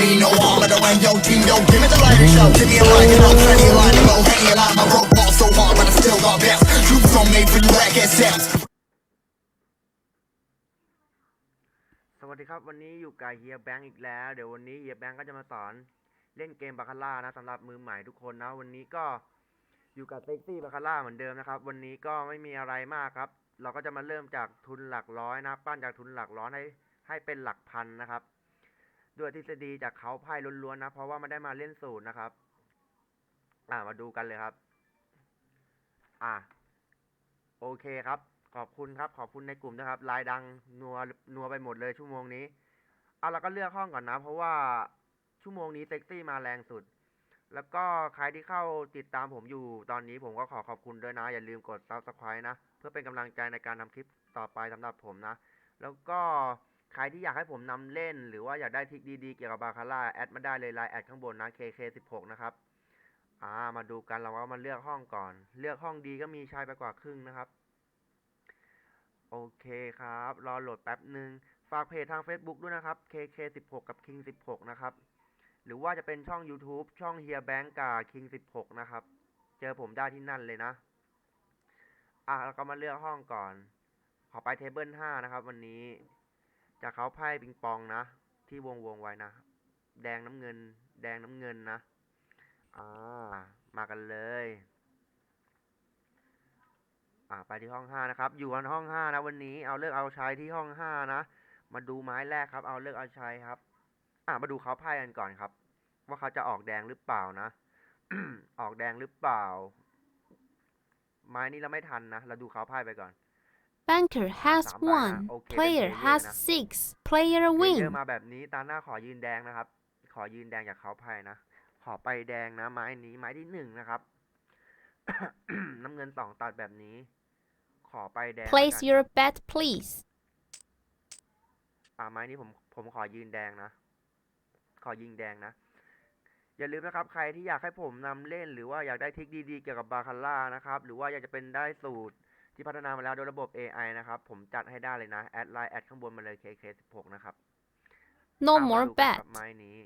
me no harm, but around your team, yo, give me the light and show. Give me a mic and I'll turn your line and go hanging out. My rope ball so hard, but I still got bounce. Troops are made for you, like it sounds. สวัสดีครับ วันนี้อยู่กับเฮียแบงค์อีกแล้ว เดี๋ยววันนี้เฮียแบงค์ก็จะมาสอนเล่นเกมบาคาร่านะสำหรับมือใหม่ทุกคนนะ วันนี้ก็อยู่กับเซ็กซี่บาคาร่าเหมือนเดิมนะครับ วันนี้ก็ไม่มีอะไรมากครับ เราก็จะมาเริ่มจากทุนหลักร้อยนะ ปั้นจากทุนหลักร้อยให้ให้เป็นหลักพันนะครับ ด้วยทฤษฎีจากเขาไพ่ล้วนๆนะ เพราะว่าไม่ได้มาเล่นสูตรนะครับ อ่ามาดูกันเลยครับ อ่าโอเคครับ ขอบคุณครับ ขอบคุณในกลุ่มนะครับ ลายดังนัวนัวไปหมดเลยชั่วโมงนี้เอาเราก็เลือกห้องก่อนนะ เพราะว่าชั่วโมงนี้เซ็กซี่มาแรงสุด แล้วก็ใครที่เข้าติดตามผมอยู่ตอนนี้ผมก็ขอขอบคุณด้วยนะ อย่าลืมกด subscribe นะ เพื่อเป็นกำลังใจในการทำคลิปต่อไปสำหรับผมนะ แล้วก็ ใครที่อยากให้ผมนำเล่น หรือว่าอยากได้ทิคดีๆ เกี่ยวกับบาคาร่าแอดมาได้เลยไลน์แอดข้างบนนะ KK16 นะครับอ่ามาดูกันเราก็มาเลือกห้องก่อน เลือกห้องดีก็มีชายไปกว่าครึ่งนะครับ โอเคครับ รอโหลดแป๊บหนึ่งฝากเพจทาง Facebook ด้วยนะครับ KK16 กับ King16 นะครับ หรือว่าจะเป็นช่อง YouTube ช่องเฮียแบงก์กับ King16 นะครับ เจอผมได้ที่นั่นเลยนะ อะแล้วก็มาเลือกห้องก่อน ขอไปเทเบิล5นะครับ วันนี้ จะเขาไพ่ปิงปองนะ ที่วงวงไว้นะ แดงน้ำเงิน แดงน้ำเงินนะ อ่า มากันเลย อ่า ไปที่ห้องห้านะครับ อยู่กันห้องห้านะวันนี้ เอาเลือกเอาชัยที่ห้องห้านะ มาดูไม้แรกครับ เอาเลือกเอาชัยครับ อ่า มาดูเขาไพ่กันก่อนครับ ว่าเขาจะออกแดงหรือเปล่านะ ออกแดงหรือเปล่า ไม้นี้เราไม่ทันนะ เราดูเขาไพ่ไปก่อน Banker has Tama na. one. Okay, Player then has player na. six. Player เยอะ win. มาแบบนี้ตาหน้าขอยืนแดงนะครับ ขอยืนแดงจากเขาไพ่นะ ขอไปแดงนะไม้นี้ไม้ที่หนึ่งนะครับ น้ำเงินสองตัดแบบนี้ ขอไปแดงแล้ว Place กัน your bet, please. อ่าไม้นี้ผมผมขอยืนแดงนะ ขอยิงแดงนะ อย่าลืมนะครับ ใครที่อยากให้ผมนำเล่นหรือว่าอยากได้ทริคดีๆเกี่ยวกับบาคาร่านะครับ หรือว่าอยากจะเป็นได้สูตร ที่พัฒนามาแล้วโดยระบบ AI นะครับ ผมจัดให้ได้เลยนะ แอดไลน์แอดข้างบนมาเลย KK16 นะครับ No อะมา more ดูกันครับ bet. ไม้นี้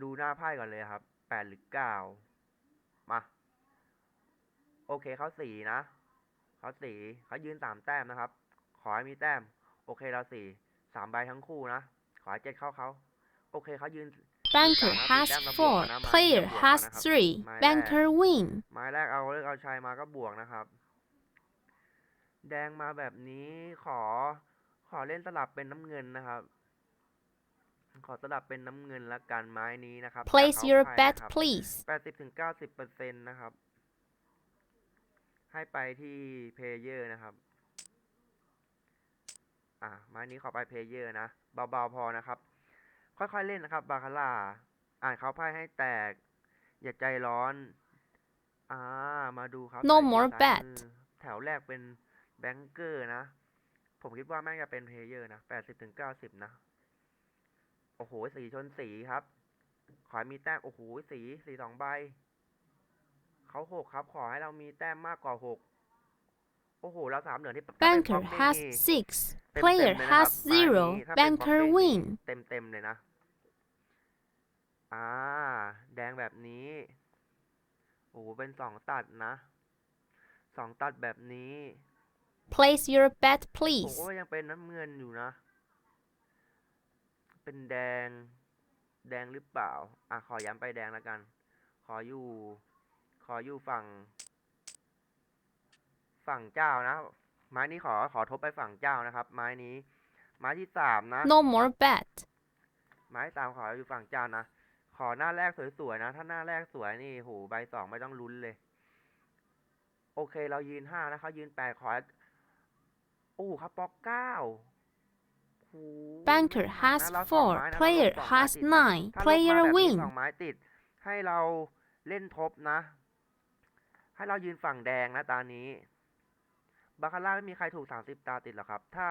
ดูหน้าไพ่ก่อนเลยครับ แปดหรือเก้ามา โอเคเขาสี่นะเขาสี่เขายืนสามแต้มนะครับ ขอให้มีแต้ม โอเคเราสี่สามใบทั้งคู่นะ ขอให้เจ็ดเข้าเขา โอเคเขายืน Banker Tama, has tama, tama, four. tama, Player tama, has tama, three. tama. Banker win. ไม้แรกเอาเลือกเอาชัยมาก็บวกนะครับ แดงมาแบบนี้ขอขอเล่นสลับเป็นน้ำเงินนะครับ ขอสลับเป็นน้ำเงินละกันไม้นี้นะครับ Place จาก your เขาไพ่ bet, นะครับ please. แปดสิบถึงเก้าสิบเปอร์เซ็นต์นะครับ ให้ไปที่เพลเยอร์นะครับอะไม้นี้ขอไปเพลเยอร์นะ เบาๆพอนะครับ ค่อยๆเล่นนะครับ บาคาร่า อ่านเขาไพ่ให้แตก อย่าใจร้อน อ่า มาดูครับ No สาย more ซ้าย bet มือแถวแรกเป็นแบงเกอร์นะ ผมคิดว่าแม่งจะเป็นเพลเยอร์นะแปดสิบถึงเก้าสิบนะ โอ้โห สีชนสีครับ ขอให้มีแต้ม โอ้โห สี สีสองใบ เขาหกครับ ขอให้เรามีแต้มมากกว่าหก โอ้โหเราสามเหนือที่ถ้าเป็นป๊ Banker อปนี่ has นี่ six. เต็มๆ Player เลยนะครับ has ไม้นี้ zero. ถ้าเป็นป๊อป Banker เด้งนี่ win. เต็มเต็มๆเลยนะ อ่า แดงแบบนี้ โอ้โหเป็นสองตัดนะ สองตัดแบบนี้ Place your bet, ผม please. ก็ยังเป็นน้ำเงินอยู่นะ เป็นแดง แดงหรือเปล่า อะ ขอย้ำไปแดงแล้วกัน ขออยู่ ขออยู่ฝั่ง ฝั่งเจ้านะ ไม้นี้ขอขอทบไปฝั่งเจ้านะครับ ไม้นี้ ไม้ที่สามนะ No more bet. ไม้สามขออยู่ฝั่งเจ้านะ ขอหน้าแรกสวยๆนะ ถ้าหน้าแรกสวยนี่โหใบสองไม่ต้องลุ้นเลย โอเคเรายืนห้านะเขายืนแปดขอ โอ้ครับปอกเก้าโห Banker ไม่ has นะเราสอง four. ไม้นะเราล Player บสองไม้ has ติดนะ nine. ถ้าลบมา Player แบบนี้ win. สองไม้ติด ให้เราเล่นทบนะ ให้เรายืนฝั่งแดงนะตานี้ บาคาร่าไม่มีใครถูกสามสิบตาติดหรอกครับ ถ้า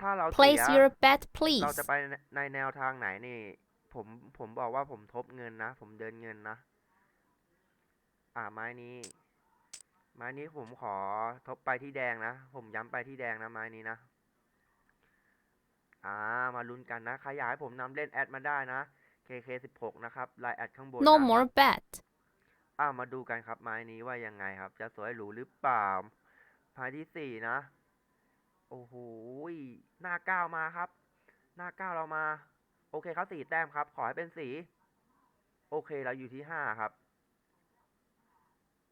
ถ้าเราเสี Place ย your bet, เราจะ please. ไปในในแนวทางไหนนี่ ผมผมบอกว่าผมทบเงินนะ ผมเดินเงินนะ อ่าไม้นี้ ไม้นี้ผมขอทบไปที่แดงนะ ผมย้ำไปที่แดงนะไม้นี้นะ อ่า มาลุ้นกันนะใครอยากให้ผมนำเล่นแอดมาได้นะ KK16 นะครับไลน์แอดข้างบน No นะ more bet. อ่ามาดูกันครับไม้นี้ว่ายังไงครับ จะสวยหรูหรือเปล่า ไม้ที่สี่นะ โอ้โหยหน้าเก้ามาครับ หน้าเก้าเรามา โอเคครับสี่แต้มครับ ขอให้เป็นสีโอเคเราอยู่ที่ห้าครับ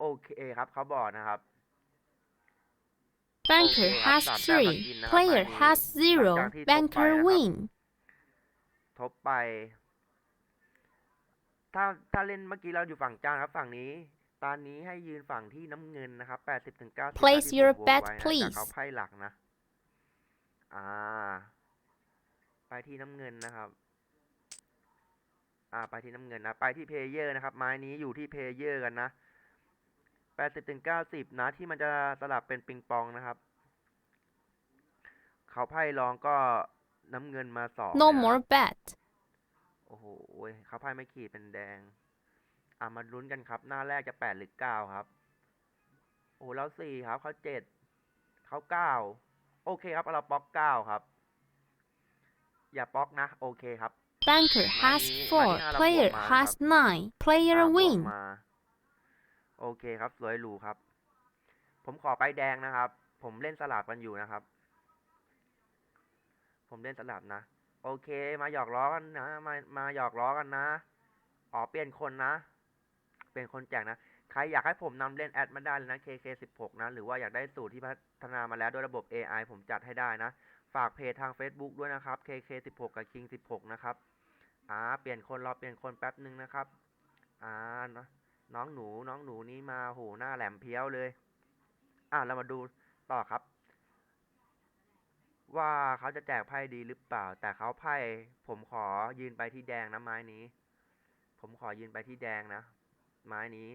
โอเคครับเขาบอกนะครับ Banker Okay, has I've got that three. one in, uh, Player my- has zero. I've got it, Banker Popeye, uh, win. ทบไป ถ้าถ้าเล่นเมื่อกี้เราอยู่ฝั่งจ้างครับฝั่งนี้ ตอนนี้ให้ยืนฝั่งที่น้ำเงินนะครับแปดสิบถึงเก้าสิบ Place ที่ your ผมวง bet, ไว้นะ please จากเขาไพ่หลักนะ อ่า ไปที่น้ำเงินนะครับ อ่า ไปที่น้ำเงินนะ ไปที่เพลเยอร์นะครับ ไม้นี้อยู่ที่เพลเยอร์กันนะแปดสิบถึงเก้าสิบนะ ที่มันจะสลับเป็นปิงปองนะครับ เขาไพ่รองก็น้ำเงินมาสอง No เลยนะ more bet. โอ้โหเขาไพ่ไม่ขีดเป็นแดง อะมาลุ้นกันครับ หน้าแรกจะแปดหรือเก้าครับ โอ้แล้วสี่ครับเขาเจ็ดเขาเก้าโอเคครับเราป๊อกเก้าครับ อย่าป๊อกนะ โอเคครับ Banker has Money- four. money ห้าเราบวก Player มา has ครับ nine. Player อะบวก win. มาโอเคครับสวยหรูครับ ผมขอไปแดงนะครับ ผมเล่นสลับกันอยู่นะครับ ผมเล่นสลับนะ โอเค มาหยอกล้อกันนะ มามาหยอกล้อกันนะอ๋อเปลี่ยนคนนะ เปลี่ยนคนแจกนะ ใครอยากให้ผมนำเล่นแอดมาได้เลยนะ KK16 นะ หรือว่าอยากได้สูตรที่พัฒนามาแล้วด้วยระบบ AI ผมจัดให้ได้นะ ฝากเพจทาง Facebook ด้วยนะครับ KK16 กับ King16 นะครับ อ่า เปลี่ยนคนรอเปลี่ยนคนแป๊บหนึ่งนะครับ อ่านะน้องหนูน้องหนูนี่มาโหหน้าแหลมเพี้ยวเลย อ่าเรามาดูต่อครับว่าเขาจะแจกไพ่ดีหรือเปล่า แต่เขาไพ่ผมขอยืนไปที่แดงนะไม้นี้ ผมขอยืนไปที่แดงนะ ไม้นี้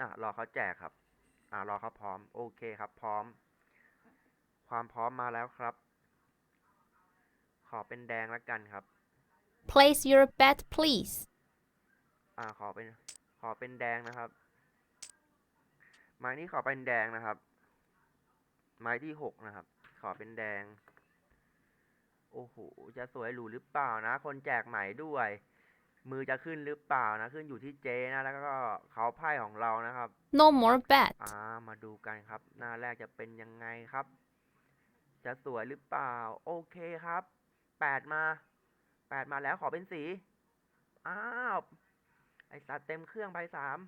อะรอเขาแจกครับ อ่ารอเขาพร้อม โอเคครับ พร้อม ความพร้อมมาแล้วครับ ขอเป็นแดงแล้วกันครับ Place your bet, please. อ่าขอเป็น ขอเป็นแดงนะครับ ไม้นี้ขอเป็นแดงนะครับ ไม้ที่หกนะครับ ขอเป็นแดง โอ้โห จะสวยหรูหรือเปล่านะ คนแจกใหม่ด้วย มือจะขึ้นหรือเปล่านะ ขึ้นอยู่ที่เจนะ แล้วก็เขาไพ่ของเรานะครับ No more bet. อ่า มาดูกันครับ หน้าแรกจะเป็นยังไงครับ จะสวยหรือเปล่า โอเคครับแปดมาแปดมาแล้วขอเป็นสีอ้าวไอสัตว์เต็มเครื่องไปสาม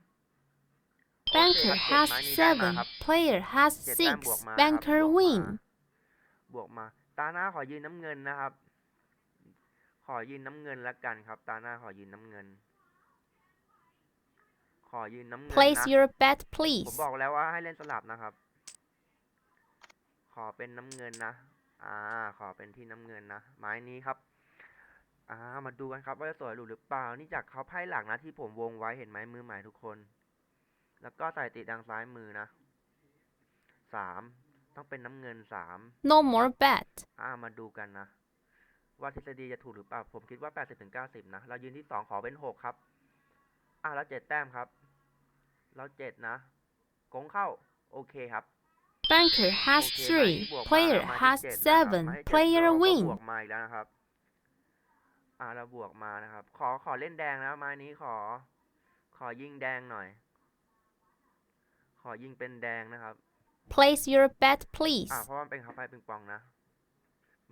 โอเค Banker ครับ has เจ็ดไม้นี้ได้มา seven. ครับ Player has เจ็ดแต้ม six. บวกมาครับ Banker บวกมา win. บวกมา ตาหน้าขอยืนน้ำเงินนะครับ ขอยืนน้ำเงินละกันครับ ตาหน้าขอยืนน้ำเงิน ขอยืนน้ำเงิน Place นะ your bet, ผม please. บอกแล้วว่าให้เล่นสลับนะครับ ขอเป็นน้ำเงินนะ อ่า ขอเป็นที่น้ำเงินนะ ไม้นี้ครับ อ่า มาดูกันครับว่าจะสวยหรูหรือเปล่า นี่จากเขาไพ่หลักนะที่ผมวงไว้เห็นไหมมือใหม่ทุกคน แล้วก็ใส่ติดทางซ้ายมือนะ สาม ต้องเป็นน้ำเงินสาม No more bet. อ่า มาดูกันนะ ว่าทฤษฎีจะถูกหรือเปล่า ผมคิดว่าแปดสิบถึงเก้าสิบนะ เรายืนที่สองขอเป็นหกครับ อ่าแล้วเจ็ดแต้มครับ เราเจ็ดนะกงเข้า โอเคครับ Banker โอ has เคไม้ three. ที่บวกมา Player ไม้ที่ has เจ็ดนะครับ seven. ไม้ที่เจ็ด Player เราก็ win. บวกมาอีกแล้วนะครับ อ่าเราบวกมานะครับ ขอขอเล่นแดงนะไม้นี้ขอ ขอยิงแดงหน่อย ขอยิงเป็นแดงนะครับ Place your bet, please. อ่าเพราะว่ามันเป็นคาไฟปิงปองนะ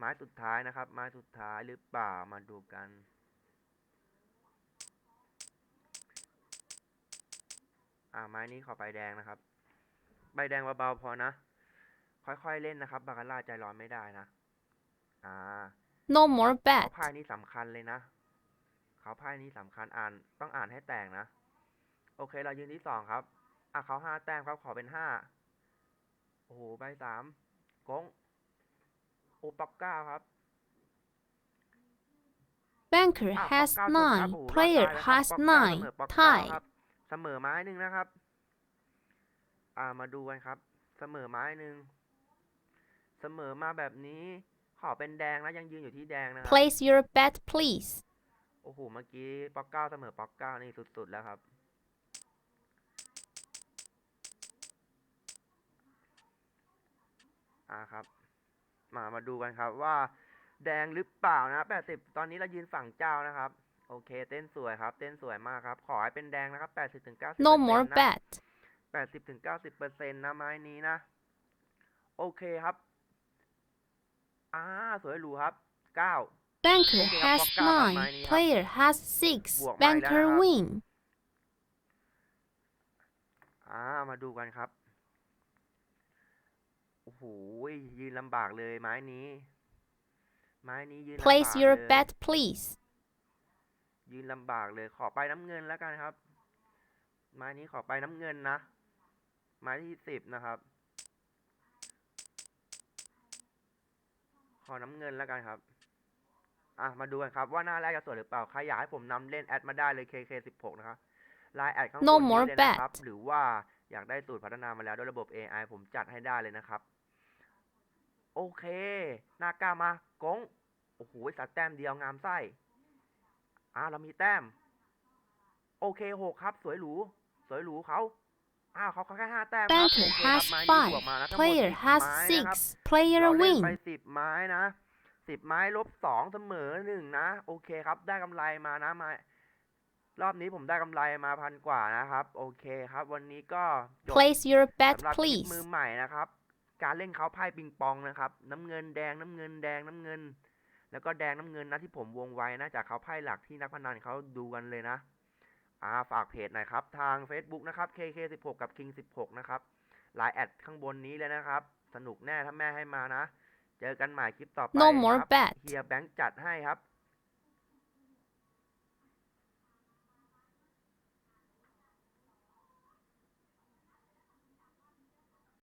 ไม้สุดท้ายนะครับ ไม้สุดท้ายหรือเปล่ามาดูกัน อ่าไม้นี้ขอใบแดงนะครับ ใบแดงเบาๆพอนะ ค่อยๆเล่นนะครับบาคาร่าใจร้อนไม่ได้นะ อ่า No more เขา bet. พายนี่สำคัญเลยนะ เขาพายนี่สำคัญอ่านต้องอ่านให้แตกนะ โอเคเรายืนที่สองครับ อะเขาห้าแต้มครับขอเป็นห้าโอ้โหใบสามกง โอปักเก้าครับ Banker อะ has ป๊อกเก้าถูกครับ nine. โอ้โหรอด Player ตายแล้วครับ has ป๊อกเก้า nine. เสมอป๊อกเก้า Tie. ครับเสมอไม้หนึ่งนะครับ อ่ามาดูกันครับ เสมอไม้หนึ่งเสมอมาแบบนี้ ขอเป็นแดงแล้วยังยืนอยู่ที่แดงนะครับ Place your bet, please. โอ้โห เมื่อกี้ป๊อกเก้าเสมอป๊อกเก้านี่สุดๆแล้วครับ อ่าครับ มามาดูกันครับว่าแดงหรือเปล่านะแปดสิบตอนนี้เรายืนฝั่งเจ้านะครับ โอเค เต้นสวยครับ เต้นสวยมากครับ ขอให้เป็นแดงนะครับแปดสิบถึงเก้าสิบ No more นะ bet. แปดสิบถึงเก้าสิบเปอร์เซ็นต์นะไม้นี้นะ โอเคครับ อ่า สวยหรูครับเก้า Banker Okay, has I've got that 9. money, huh? Player has 6. Buộc mày Banker ra hả? win. อ่า มาดูกันครับโอ้โหยืนลำบากเลยไม้นี้ ไม้นี้ยืนลำบาก Place your เลย bet, please. ยืนลำบากเลย ขอไปน้ำเงินแล้วกันครับ ไม้นี้ขอไปน้ำเงินนะ ไม้ที่สิบนะครับ ขอน้ำเงินแล้วกันครับ อะ มาดูกันครับว่าหน้าแรกจะสวยหรือเปล่า ใครอยากให้ผมนำเล่นแอดมาได้เลย KK16 นะครับไลน์แอดข้างบน No นี้ more เลยนะครับ bet หรือว่าอยากได้สูตรพัฒนามาแล้วด้วยระบบ AI ผมจัดให้ได้เลยนะครับโอเคหน้ากล้ามากงโอ้โหสัตว์แต้มเดียวงามไส้อ่าเรามีแต้ม โอเคหกครับ สวยหรู สวยหรูเขาอ้าวเขาแค่ห้าแต้มครับ Banker โอเคครับ has ไม้นี้บวกมานะ 5. ทั้งหมด Player 10 has ไม้นะครับ 6. Player เราเล่นไป win. สิบไม้นะสิบไม้ลบสองเสมอหนึ่งนะ โอเคครับ ได้กำไรมานะไม้รอบนี้ผมได้กำไรมาพันกว่านะครับ โอเคครับ วันนี้ก็จบ Place your bet, สำหรับคลิป please. มือใหม่นะครับ การเล่นเขาไพ่ปิงปองนะครับ น้ำเงินแดงน้ำเงินแดงน้ำเงิน แล้วก็แดงน้ำเงินนะที่ผมวงไว้นะจากเขาไพ่หลักที่นักพนันเขาดูกันเลยนะอ่าฝากเพจหน่อยครับ ทาง Facebook นะครับ KK16 กับ King16 นะครับไลน์แอดข้างบนนี้เลยนะครับ สนุกแน่ถ้าแม่ให้มานะ เจอกันใหม่คลิปต่อไป No more ครับ bet. เฮียแบงค์จัดให้ครับ